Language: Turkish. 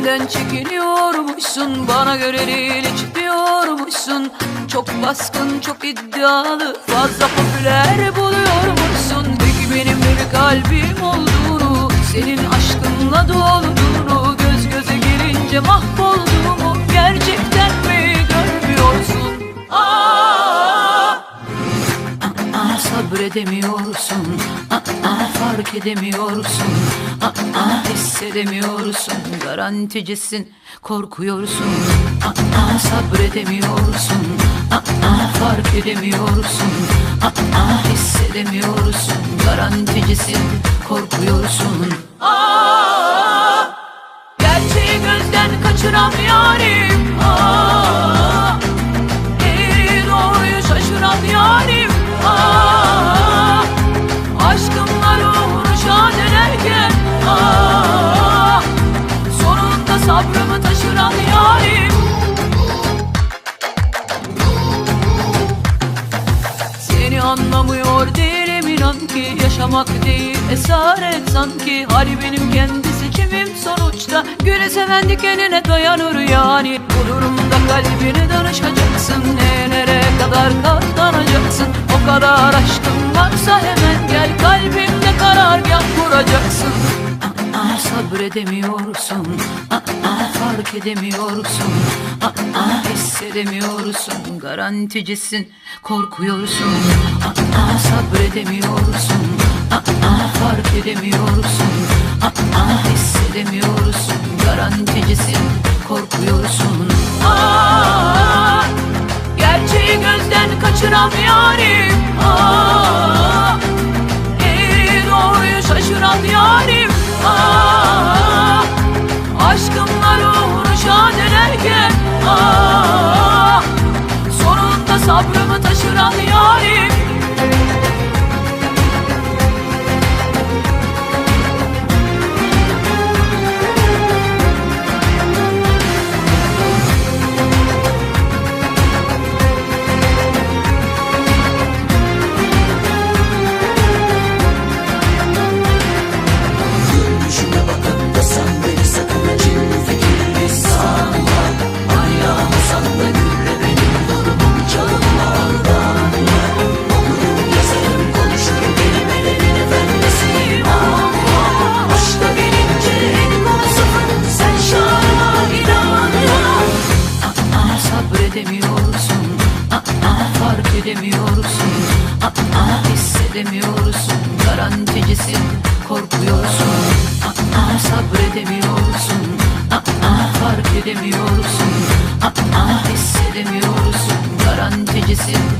Benden çekiniyormuşsun Bana göre değil hiç diyormuşsun. Çok baskın çok iddialı Fazla popüler buluyormuşsun. Peki benim bir kalbim olduğunu Senin aşkınla dolduğunu Göz göze gelince mahvolduğumu sabredemiyorsun Aa, fark edemiyorsun. Aa, hissedemiyorsun. Garanticisin korkuyorsun. Aa, sabredemiyorsun. Aa, fark edemiyorsun. Aa, hissedemiyorsun. Garanticisin korkuyorsun. Aa, gerçeği gözden kaçıran yarim. Aa, değilim inan ki Yaşamak değil esaret sanki Hali benim kendi seçimim sonuçta? Güle seven dikenine dayanır yani. Bu durumda kalbini danışacaksın. Nelere kadar katlanacaksın? O kadar aşkın varsa hemen gel Kalbimde karargah kuracaksın. Aa, sabredemiyorsun. Aa, fark edemiyorsun. Aa, hissedemiyorsun. Garanticisin korkuyorsun Aa, sabredemiyorsun. Aa, fark edemiyorsun. Aa, hissedemiyorsun. Garanticisin korkuyorsun. Aa, gerçeği gözden kaçıran yarim Aa, Eğri doğruyu şaşıran yarim. Ah, Aşkımla ruhunu şad ederken fark edemiyorsun Aa, hissedemiyorsun Garanticisin korkuyorsun Aa, sabredemiyorsun Aa, fark edemiyorsun Aa, hissedemiyorsun Garanticisin